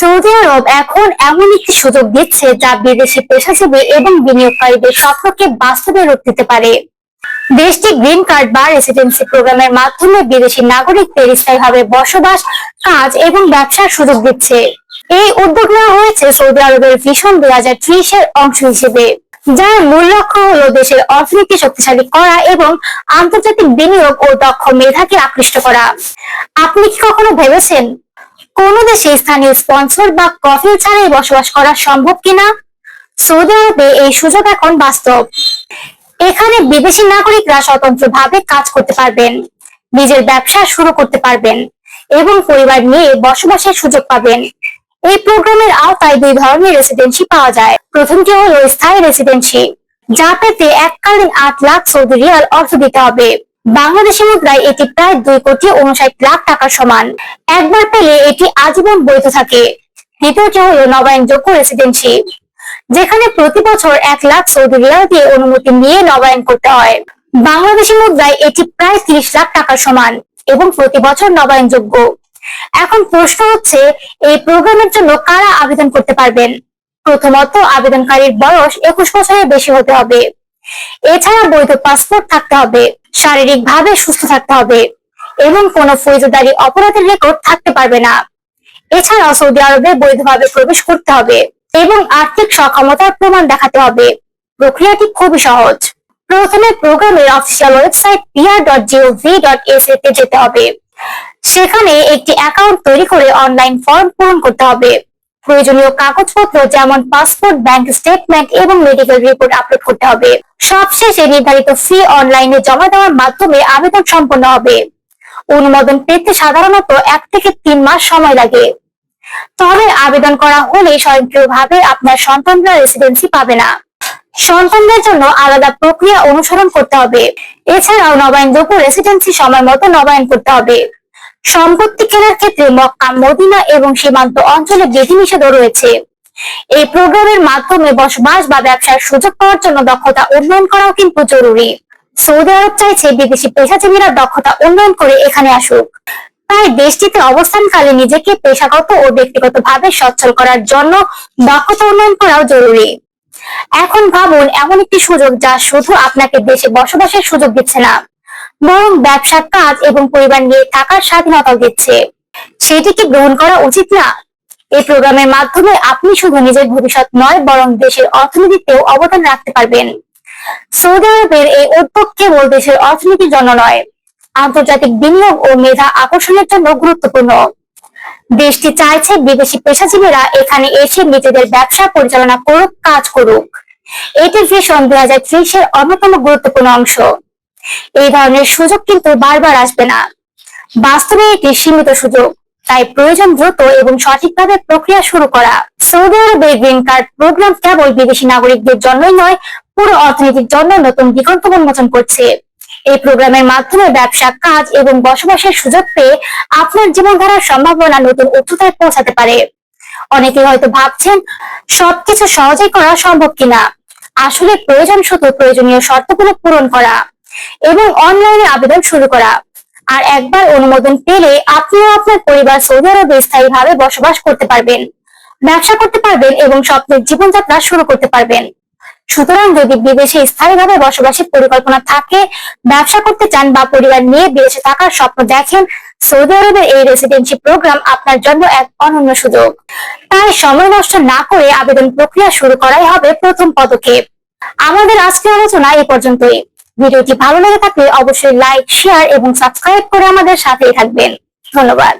Saudi আরব এখন এমন একটি সুযোগ দিচ্ছে যা বিদেশি পেশাজীবী এবং বিনিয়োগকারীদের স্বপ্নকে বাস্তবে রূপ দিতে পারে। দেশটি গ্রিন কার্ড বা রেসিডেন্সি প্রোগ্রামের মাধ্যমে বিদেশি নাগরিকদের স্থায়ীভাবে বসবাস, কাজ এবং ব্যবসার সুযোগ দিচ্ছে। এই উদ্যোগ নেওয়া হয়েছে সৌদি আরবের ভিশন দুই হাজার ত্রিশের অংশ হিসেবে, যার মূল লক্ষ্য হলো দেশের অর্থনীতি শক্তিশালী করা এবং আন্তর্জাতিক বিনিয়োগ ও দক্ষ মেধাকে আকৃষ্ট করা। আপনি কি কখনো ভেবেছেন? কোন দেশে স্থানীয় স্পন্সর বা কফিল ছাড়াই বসবাস করা সম্ভব কিনা? সৌদি আরবে এই সুযোগ এখন বাস্তব। এখানে বিদেশি নাগরিকরা স্বতন্ত্রভাবে কাজ করতে পারবেন, নিজের ব্যবসা শুরু করতে পারবেন এবং পরিবার নিয়ে বসবাসের সুযোগ পাবেন। এই প্রোগ্রামের আওতায় দুই ধরনের রেসিডেন্সি পাওয়া যায়। প্রথমটি হলো স্থায়ী রেসিডেন্সি যা পেতে এককালীন আট লাখ সৌদি রিয়াল অর্থ দিতে হবে। বাংলাদেশি মুদ্রায় এটি প্রায় দুই কোটি উনষাট লাখ টাকার সমান। একবার পেলে এটি আজীবন বৈধ থাকে। দ্বিতীয়টি হলো নবায়নযোগ্য রেসিডেন্সি যেখানে প্রতি বছর এক লাখ সৌদি রিয়াল দিয়ে অনুমতি নিয়ে নবায়ন করতে হয়। বাংলাদেশি মুদ্রায় এটি প্রায় তিরিশ লাখ টাকার সমান এবং প্রতি বছর নবায়নযোগ্য। এখন প্রশ্ন হচ্ছে, এই প্রোগ্রামের জন্য কারা আবেদন করতে পারবেন? প্রথমত, আবেদনকারীর বয়স একুশ বছরের বেশি হতে হবে। এছাড়া বৈধ পাসপোর্ট থাকতে হবে। শারীরিকভাবে সুস্থ থাকতে হবে এবং কোনো ফৌজদারি অপরাধের রেকর্ড থাকতে পারবে না। এছাড়াও সৌদি আরবে বৈধভাবে প্রবেশ করতে হবে এবং আর্থিক সক্ষমতার প্রমাণ দেখাতে হবে। প্রক্রিয়াটি খুবই সহজ। প্রথমে প্রোগ্রামের official website PR dot GOV dot S তে যেতে হবে। সেখানে একটি অ্যাকাউন্ট তৈরি করে অনলাইন ফর্ম পূরণ করতে হবে। প্রয়োজনীয় কাগজপত্র যেমন পাসপোর্ট ব্যাংক স্টেটমেন্ট এবং মেডিকেল রিপোর্ট আপলোড করতে হবে। সবশেষে নির্ধারিত ফি অনলাইনে জমা দেওয়ার মাধ্যমে আবেদন সম্পন্ন হবে। অনুমোদন পেতে সাধারণত এক থেকে তিন মাস সময় লাগে। তবে আবেদন করা হলে স্বয়ংক্রিয়ভাবে আপনার সন্তানরা রেসিডেন্সি পাবে না। সন্তানদের জন্য আলাদা প্রক্রিয়া অনুসরণ করতে হবে। এছাড়াও নবায়নযোগ্য রেসিডেন্সি সময় মতো নবায়ন করতে হবে। সম্পত্তি কেনার ক্ষেত্রে মক্কা, মদিনা এবং সীমান্ত অঞ্চলে বিধিনিষেধও রয়েছে। এই প্রোগ্রামের মাধ্যমে বসবাস বা ব্যবসার সুযোগ পাওয়ার জন্য দক্ষতা উন্নয়ন করাও কিন্তু জরুরি। সৌদি আরব চাইছে বিদেশি পেশাজীবীরা দক্ষতা উন্নয়ন করে এখানে আসুক। তাই দেশটিতে অবস্থানকালে নিজেকে পেশাগত ও ব্যক্তিগতভাবে সচ্ছল করার জন্য দক্ষতা উন্নয়ন করাও জরুরি। এখন ভাবুন, এমন একটি সুযোগ যা শুধু আপনাকে দেশে বসবাসের সুযোগ দিচ্ছে না। বরং ব্যবসার কাজ এবং পরিবার নিয়ে থাকার স্বাধীনতা দিচ্ছে। সেটিকে গ্রহণ করা উচিত না? এই প্রোগ্রামের মাধ্যমে আপনি শুধু নিজের ভবিষ্যৎ নয়, বরং দেশের অর্থনীতিতেও অবদান রাখতে পারবেন। সৌদি আরবের এই উদ্যোগ কেবল দেশের অর্থনীতির জন্য নয়, আন্তর্জাতিক বিনিয়োগ ও মেধা আকর্ষণের জন্য গুরুত্বপূর্ণ। দেশটি চাইছে বিদেশি পেশাজীবীরা এখানে এসে নিজেদের ব্যবসা পরিচালনা করুক, কাজ করুক। এটি ভিশন দুই হাজার ত্রিশের অন্যতম গুরুত্বপূর্ণ অংশ। এই ধরনের সুযোগ কিন্তু বারবার আসবে না। বাস্তবে এটি সীমিত সুযোগ। তাই প্রয়োজন দ্রুত এবং সঠিকভাবে প্রক্রিয়া শুরু করা। সৌদি আরবে গ্রিন কার্ড প্রোগ্রাম কেবল বিদেশি নাগরিকদের জন্যই নয়, পুরো অর্থনীতির জন্য নতুন দিগন্ত উন্মোচন করছে। এই প্রোগ্রামের মাধ্যমে ব্যবসা, কাজ এবং বসবাসের সুযোগ পেয়ে আপনার জীবনধারার সম্ভাবনা নতুন উচ্চতায় পৌঁছাতে পারে। অনেকে হয়তো ভাবছেন, সবকিছু সহজেই করা সম্ভব কিনা? আসলে প্রয়োজন শুধু প্রয়োজনীয় শর্তগুলো পূরণ করা। এবং অনলাইনে আবেদন শুরু করা। আর একবার অনুমোদন পেলে আপনিও আপনার পরিবার সৌদি আরবে স্থায়ীভাবে বসবাস করতে পারবেন। ব্যবসা করতে পারবেন এবং স্বপ্নের জীবনযাত্রা শুরু করতে পারবেন। সুতরাং যদি বিদেশে স্থায়ীভাবে বসবাসের পরিকল্পনা থাকে, ব্যবসা করতে চান বা পরিবার নিয়ে বিদেশে থাকার স্বপ্ন দেখেন, সৌদি আরবের এই রেসিডেন্সি প্রোগ্রাম আপনার জন্য এক অনন্য সুযোগ। তাই সময় নষ্ট না করে আবেদন প্রক্রিয়া শুরু করাই হবে প্রথম পদক্ষেপ। আমাদের আজকের আলোচনা এই পর্যন্তই। ভিডিওটি ভালো লেগে থাকলে অবশ্যই লাইক শেয়ার এবং সাবস্ক্রাইব করে আমাদের সাথেই থাকবেন। ধন্যবাদ।